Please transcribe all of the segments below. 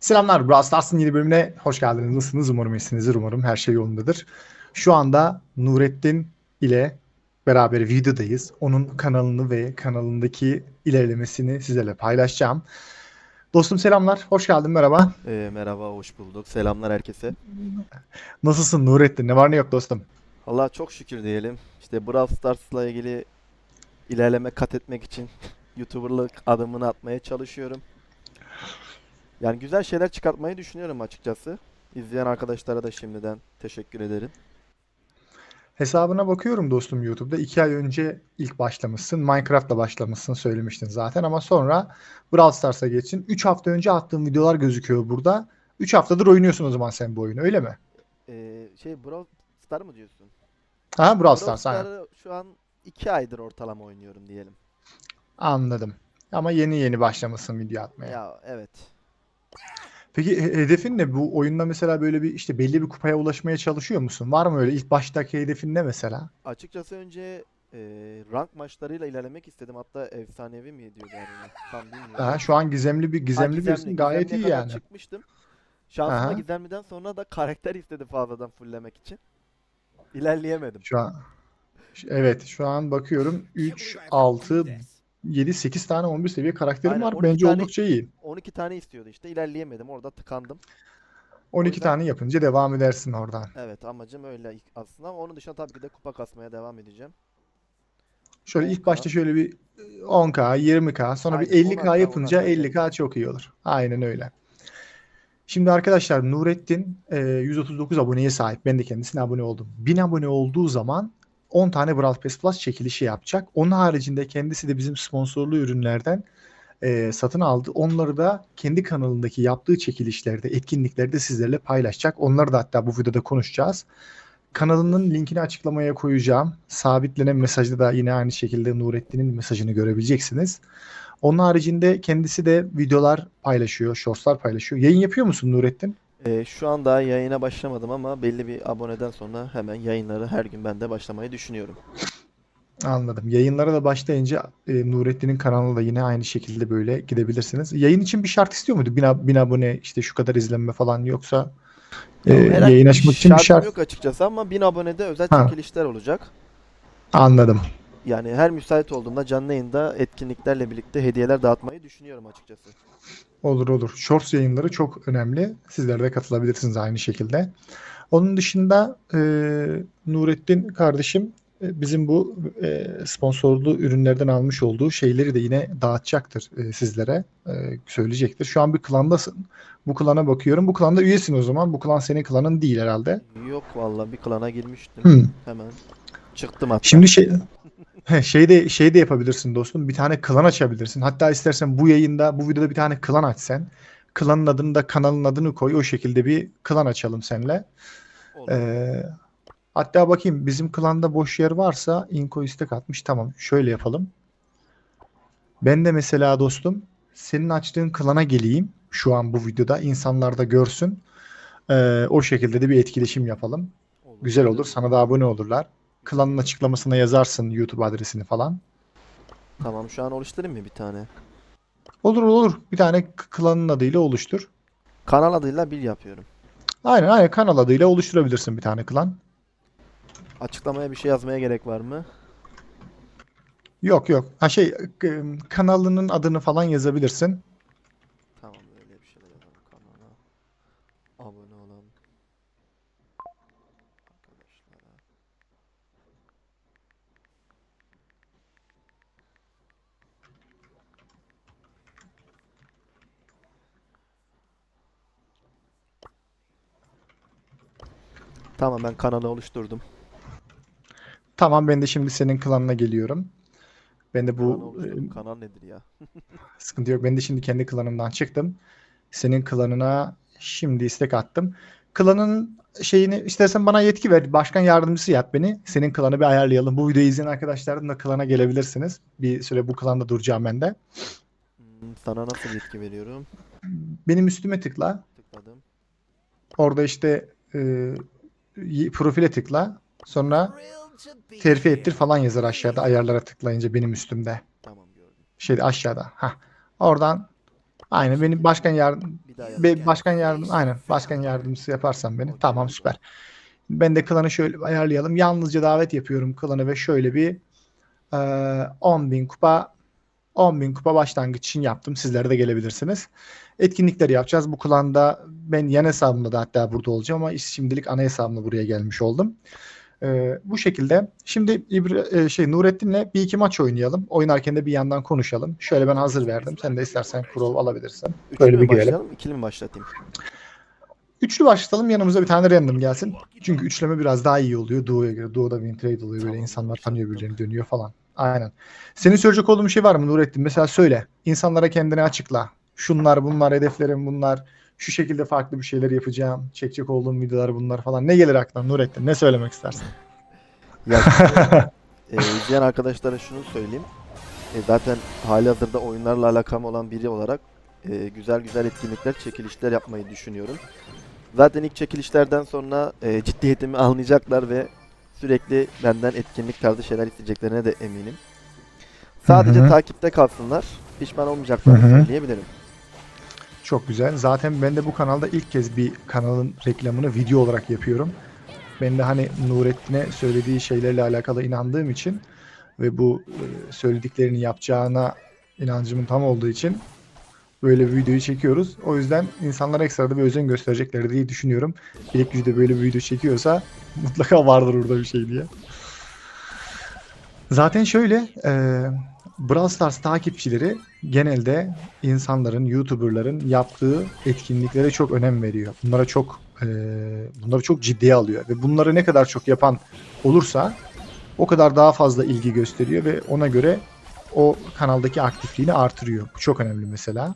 Selamlar Brawl Stars'ın yeni bölümüne hoş geldiniz. Nasılsınız? Umarım iyisinizdir. Umarım her şey yolundadır. Şu anda Nurettin ile beraber videodayız. Onun kanalını ve kanalındaki ilerlemesini sizlerle paylaşacağım. Dostum selamlar. Hoş geldin. Merhaba. Ee, merhaba, hoş bulduk. Selamlar herkese. Nasılsın Nurettin? Ne var ne yok dostum? Allah çok şükür diyelim. İşte Brawl Stars'la ilgili ilerleme kat etmek için YouTuber'lık adımını atmaya çalışıyorum. Yani güzel şeyler çıkartmayı düşünüyorum açıkçası. İzleyen arkadaşlara da şimdiden teşekkür ederim. Hesabına bakıyorum dostum YouTube'da. iki ay önce ilk başlamışsın. Minecraft'la başlamışsın söylemiştin zaten ama sonra Brawl Stars'a geçin. 3 hafta önce attığın videolar gözüküyor burada. 3 haftadır oynuyorsun o zaman sen bu oyunu öyle mi? Ee, şey Brawl Star mı diyorsun? Ha Brawl Brawl Stars. Star'ı şu an 2 aydır ortalama oynuyorum diyelim. Anladım. Ama yeni yeni başlamışsın video atmaya. Ya evet. Peki he- hedefin ne? Bu oyunda mesela böyle bir işte belli bir kupaya ulaşmaya çalışıyor musun? Var mı öyle? İlk baştaki hedefin ne mesela? Açıkçası önce e, rank maçlarıyla ilerlemek istedim. Hatta efsanevi mi diyorlar yani. Tam bilmiyorum. Ha, şu an gizemli bir Ha, gizemli gizemli, diyorsun. Gayet gizemliye iyi kadar yani. çıkmıştım. Şansıma Aha. gizemliden sonra da karakter istedi fazladan fulllemek için. İlerleyemedim. Şu an evet şu an bakıyorum 3 6 7 8 tane 11 seviye karakterim Aynen, var. 12 Bence tane- oldukça iyi. 12 tane istiyordu işte. ilerleyemedim. Orada tıkandım. 12 yüzden- tane yapınca devam edersin oradan. Evet amacım öyle aslında ama onun dışında tabii ki de kupa kasmaya devam edeceğim. Şöyle ilk 10K. başta şöyle bir 10k, 20k, sonra bir Aynen, 50k 10K yapınca uğraşmak 50k çok iyi olur. Aynen öyle. Şimdi arkadaşlar Nurettin e, 139 aboneye sahip. Ben de kendisine abone oldum. 1000 abone olduğu zaman 10 tane Brawl Pass Plus çekilişi yapacak. Onun haricinde kendisi de bizim sponsorlu ürünlerden e, satın aldı. Onları da kendi kanalındaki yaptığı çekilişlerde, etkinliklerde sizlerle paylaşacak. Onları da hatta bu videoda konuşacağız. Kanalının linkini açıklamaya koyacağım. Sabitlenen mesajda da yine aynı şekilde Nurettin'in mesajını görebileceksiniz. Onun haricinde kendisi de videolar paylaşıyor, shortslar paylaşıyor. Yayın yapıyor musun Nurettin? Ee, şu an daha yayına başlamadım ama belli bir aboneden sonra hemen yayınları her gün ben de başlamayı düşünüyorum. Anladım. Yayınlara da başlayınca e, Nurettin'in kanalına da yine aynı şekilde böyle gidebilirsiniz. Yayın için bir şart istiyor muydu? Bin, ab- bin abone işte şu kadar izlenme falan yoksa e, Herhangi yayın açmak için bir şartım şart. yok açıkçası ama 1000 abonede özel Ha. çekilişler olacak. Anladım. Yani her müsait olduğumda canlı yayında etkinliklerle birlikte hediyeler dağıtmayı düşünüyorum açıkçası. Olur olur. Shorts yayınları çok önemli. Sizler de katılabilirsiniz aynı şekilde. Onun dışında e, Nurettin kardeşim e, bizim bu e, sponsorlu ürünlerden almış olduğu şeyleri de yine dağıtacaktır e, sizlere. E, söyleyecektir. Şu an bir klandasın. Bu klana bakıyorum. Bu klanda üyesin o zaman. Bu klan senin klanın değil herhalde. Yok valla bir klana girmiştim. Hmm. Hemen çıktım hatta. Şimdi şey şey de şey de yapabilirsin dostum. Bir tane klan açabilirsin. Hatta istersen bu yayında, bu videoda bir tane klan aç sen. Klanın adını da kanalın adını koy. O şekilde bir klan açalım seninle. Olur. Ee, hatta bakayım bizim klanda boş yer varsa inko istek atmış. Tamam. Şöyle yapalım. Ben de mesela dostum senin açtığın klana geleyim. Şu an bu videoda insanlar da görsün. Ee, o şekilde de bir etkileşim yapalım. Olur. Güzel olur. Sana da abone olurlar. Klanın açıklamasına yazarsın YouTube adresini falan. Tamam şu an oluşturayım mı bir tane? Olur olur. Bir tane klanın adıyla oluştur. Kanal adıyla bir yapıyorum. Aynen aynen kanal adıyla oluşturabilirsin bir tane klan. Açıklamaya bir şey yazmaya gerek var mı? Yok yok. Ha şey kanalının adını falan yazabilirsin. Tamam öyle bir şeyler yazalım kanala. Abone olan arkadaşlara. Tamam ben kanalı oluşturdum. Tamam ben de şimdi senin klanına geliyorum. Ben de Kanalı bu oluşturdum. Kanal nedir ya? e, sıkıntı yok. Ben de şimdi kendi klanımdan çıktım. Senin klanına şimdi istek attım. Klanın şeyini istersen bana yetki ver. Başkan yardımcısı yap beni. Senin klanı bir ayarlayalım. Bu videoyu izleyen arkadaşlarım da klana gelebilirsiniz. Bir süre bu klanda duracağım ben de. Hmm, Sana nasıl yetki veriyorum? Benim üstüme tıkla. Tıkladım. Orada işte e, profile tıkla. Sonra terfi ettir falan yazar aşağıda ayarlara tıklayınca benim üstümde. Tamam gördüm. Şeyde aşağıda. Ha. Oradan Aynen benim başkan yardım be- başkan yardım aynen başkan yardımcısı yaparsan beni. Tamam süper. Ben de klanı şöyle ayarlayalım. Yalnızca davet yapıyorum klanı ve şöyle bir e, 10.000 kupa 10.000 kupa başlangıç için yaptım. Sizler de gelebilirsiniz. Etkinlikleri yapacağız. Bu klanda ben yan hesabımda da hatta burada olacağım ama şimdilik ana hesabımla buraya gelmiş oldum. E, bu şekilde. Şimdi İbra- e, şey Nurettin'le bir iki maç oynayalım. Oynarken de bir yandan konuşalım. Şöyle ben hazır verdim. Sen de istersen kurul alabilirsin. Üçlü Böyle bir girelim. başlayalım, ikili mi başlatayım? Üçlü başlatalım yanımıza bir tane random gelsin. Çünkü üçleme biraz daha iyi oluyor Duo'ya göre. Duo'da win trade oluyor böyle insanlar tanıyor birbirlerini dönüyor falan. Aynen. Senin söyleyecek olduğun bir şey var mı Nurettin? Mesela söyle. İnsanlara kendini açıkla. Şunlar bunlar hedeflerim bunlar. Şu şekilde farklı bir şeyler yapacağım. Çekecek olduğum videolar bunlar falan. Ne gelir aklına Nurettin? Ne söylemek istersin? Ya e, izleyen arkadaşlara şunu söyleyeyim. E, zaten halihazırda oyunlarla alakam olan biri olarak e, güzel güzel etkinlikler, çekilişler yapmayı düşünüyorum. Zaten ilk çekilişlerden sonra e, ciddiyetimi anlayacaklar ve sürekli benden etkinlik tarzı şeyler isteyeceklerine de eminim. Sadece Hı hı. takipte kalsınlar. Pişman olmayacaklarını Hı hı. söyleyebilirim. Çok güzel. Zaten ben de bu kanalda ilk kez bir kanalın reklamını video olarak yapıyorum. Ben de hani Nurettin'e söylediği şeylerle alakalı inandığım için ve bu e, söylediklerini yapacağına inancımın tam olduğu için böyle bir videoyu çekiyoruz. O yüzden insanlara ekstra da bir özen gösterecekler diye düşünüyorum. İlk yüzde böyle bir video çekiyorsa mutlaka vardır orada bir şey diye. Zaten şöyle e, Brawl Stars takipçileri genelde insanların, YouTuber'ların yaptığı etkinliklere çok önem veriyor. Bunlara çok e, bunları çok ciddiye alıyor ve bunları ne kadar çok yapan olursa o kadar daha fazla ilgi gösteriyor ve ona göre o kanaldaki aktifliğini artırıyor. Bu çok önemli mesela.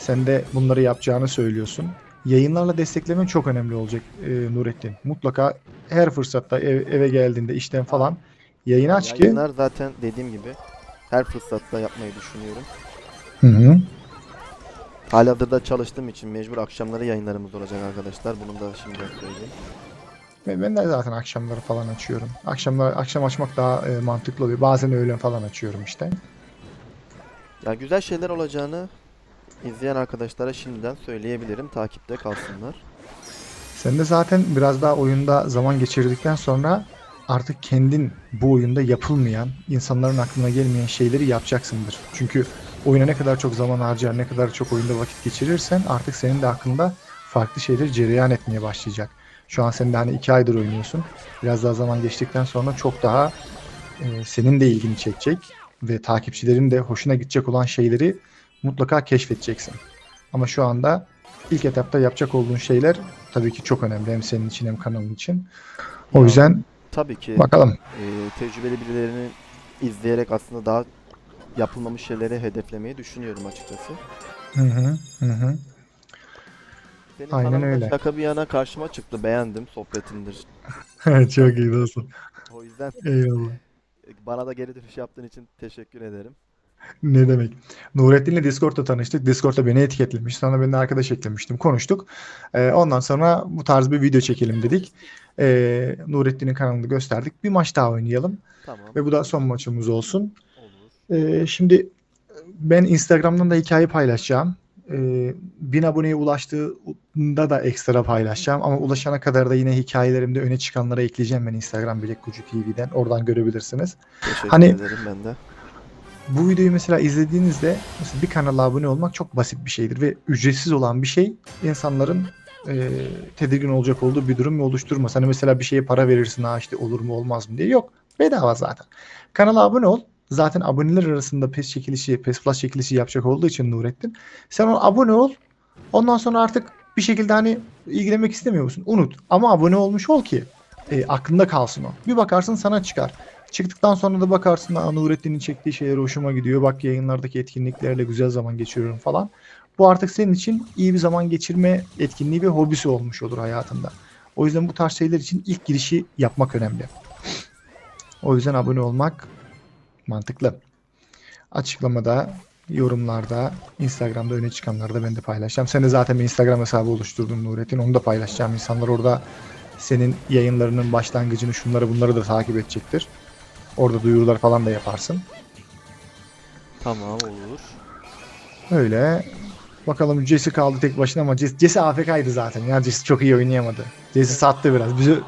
Sen de bunları yapacağını söylüyorsun. Yayınlarla desteklemen çok önemli olacak e, Nurettin. Mutlaka her fırsatta ev- eve geldiğinde işten falan yayın aç ki. Yayınlar zaten dediğim gibi her fırsatta yapmayı düşünüyorum. Hı hı. Halihazırda çalıştığım için mecbur akşamları yayınlarımız olacak arkadaşlar. Bunu da şimdiden söyleyeyim. Ben de zaten akşamları falan açıyorum. Akşamlar akşam açmak daha e, mantıklı oluyor. Bazen öğlen falan açıyorum işte. Ya güzel şeyler olacağını izleyen arkadaşlara şimdiden söyleyebilirim. Takipte kalsınlar. Sen de zaten biraz daha oyunda zaman geçirdikten sonra artık kendin bu oyunda yapılmayan, insanların aklına gelmeyen şeyleri yapacaksındır. Çünkü oyuna ne kadar çok zaman harcar, ne kadar çok oyunda vakit geçirirsen artık senin de aklında farklı şeyler cereyan etmeye başlayacak. Şu an sen de hani iki aydır oynuyorsun. Biraz daha zaman geçtikten sonra çok daha e, senin de ilgini çekecek ve takipçilerin de hoşuna gidecek olan şeyleri mutlaka keşfedeceksin. Ama şu anda ilk etapta yapacak olduğun şeyler tabii ki çok önemli hem senin için hem kanalın için. O Ya, yüzden Tabii ki bakalım. e, tecrübeli birilerini izleyerek aslında daha yapılmamış şeyleri hedeflemeyi düşünüyorum açıkçası. Hı hı, hı hı. Senin Aynen öyle. şaka bir yana karşıma çıktı. Beğendim sohbetindir. çok iyi dostum. O yüzden Eyvallah. e, bana da geri dönüş yaptığın için teşekkür ederim. Ne demek? Nurettin'le Discord'da tanıştık. Discord'da beni etiketlemiş. Sonra ben de arkadaş eklemiştim. Konuştuk. Ee, ondan sonra bu tarz bir video çekelim dedik. Ee, Nurettin'in kanalını gösterdik. Bir maç daha oynayalım. Tamam. Ve bu da son maçımız olsun. Ee, şimdi ben Instagram'dan da hikaye paylaşacağım. Ee, 1000 aboneye ulaştığında da ekstra paylaşacağım. Ama ulaşana kadar da yine hikayelerimde öne çıkanlara ekleyeceğim ben Instagram Bilek Kucu TV'den. Oradan görebilirsiniz. Teşekkür Hani- ederim ben de. Bu videoyu mesela izlediğinizde mesela bir kanala abone olmak çok basit bir şeydir ve ücretsiz olan bir şey insanların e, tedirgin olacak olduğu bir durum oluşturmaz. Hani mesela bir şeye para verirsin ha işte olur mu olmaz mı diye yok. Bedava zaten. Kanala abone ol. Zaten aboneler arasında PES çekilişi, PES Plus çekilişi yapacak olduğu için Nurettin. Sen ona abone ol. Ondan sonra artık bir şekilde hani ilgilenmek istemiyor musun? Unut. Ama abone olmuş ol ki e, aklında kalsın o. Bir bakarsın sana çıkar. Çıktıktan sonra da bakarsın Aa, Nurettin'in çektiği şeyler hoşuma gidiyor. Bak yayınlardaki etkinliklerle güzel zaman geçiriyorum falan. Bu artık senin için iyi bir zaman geçirme etkinliği ve hobisi olmuş olur hayatında. O yüzden bu tarz şeyler için ilk girişi yapmak önemli. O yüzden abone olmak mantıklı. Açıklamada, yorumlarda, Instagram'da öne çıkanları da ben de paylaşacağım. Sen de zaten bir Instagram hesabı oluşturdun Nurettin. Onu da paylaşacağım. İnsanlar orada senin yayınlarının başlangıcını şunları bunları da takip edecektir. Orada duyurular falan da yaparsın. Tamam olur. Öyle. Bakalım Jesse kaldı tek başına ama Jesse, Jesse AFK'ydı zaten. Ya Jesse çok iyi oynayamadı. Jesse sattı biraz. Bizi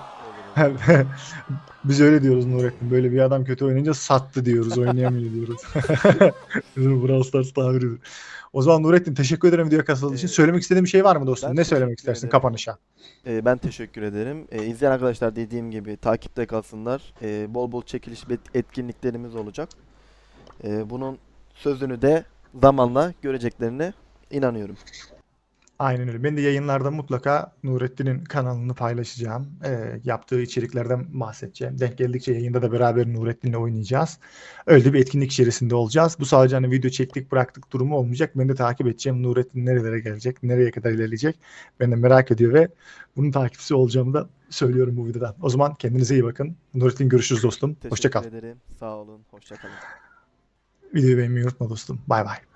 Biz öyle diyoruz Nurettin. Böyle bir adam kötü oynayınca sattı diyoruz. Oynayamıyor diyoruz. Bizim Brawl Stars tabiri. O zaman Nurettin teşekkür ederim videoya katıldığın için. Ee, Söylemek istediğin bir şey var mı dostum? Ne söylemek istersin ederim. kapanışa? Ee, ben teşekkür ederim. Ee, izleyen arkadaşlar dediğim gibi takipte kalsınlar. Ee, bol bol çekiliş etkinliklerimiz olacak. Ee, bunun sözünü de zamanla göreceklerine inanıyorum. Aynen öyle. Ben de yayınlarda mutlaka Nurettin'in kanalını paylaşacağım. Ee, yaptığı içeriklerden bahsedeceğim. Denk geldikçe yayında da beraber Nurettin'le oynayacağız. Öyle bir etkinlik içerisinde olacağız. Bu sadece hani video çektik bıraktık durumu olmayacak. Ben de takip edeceğim. Nurettin nerelere gelecek, nereye kadar ilerleyecek. Ben de merak ediyor ve bunun takipçisi olacağımı da söylüyorum bu videoda. O zaman kendinize iyi bakın. Nurettin görüşürüz dostum. Teşekkür Hoşça kal. ederim. Sağ olun. Hoşça kalın. Videoyu beğenmeyi unutma dostum. Bay bay.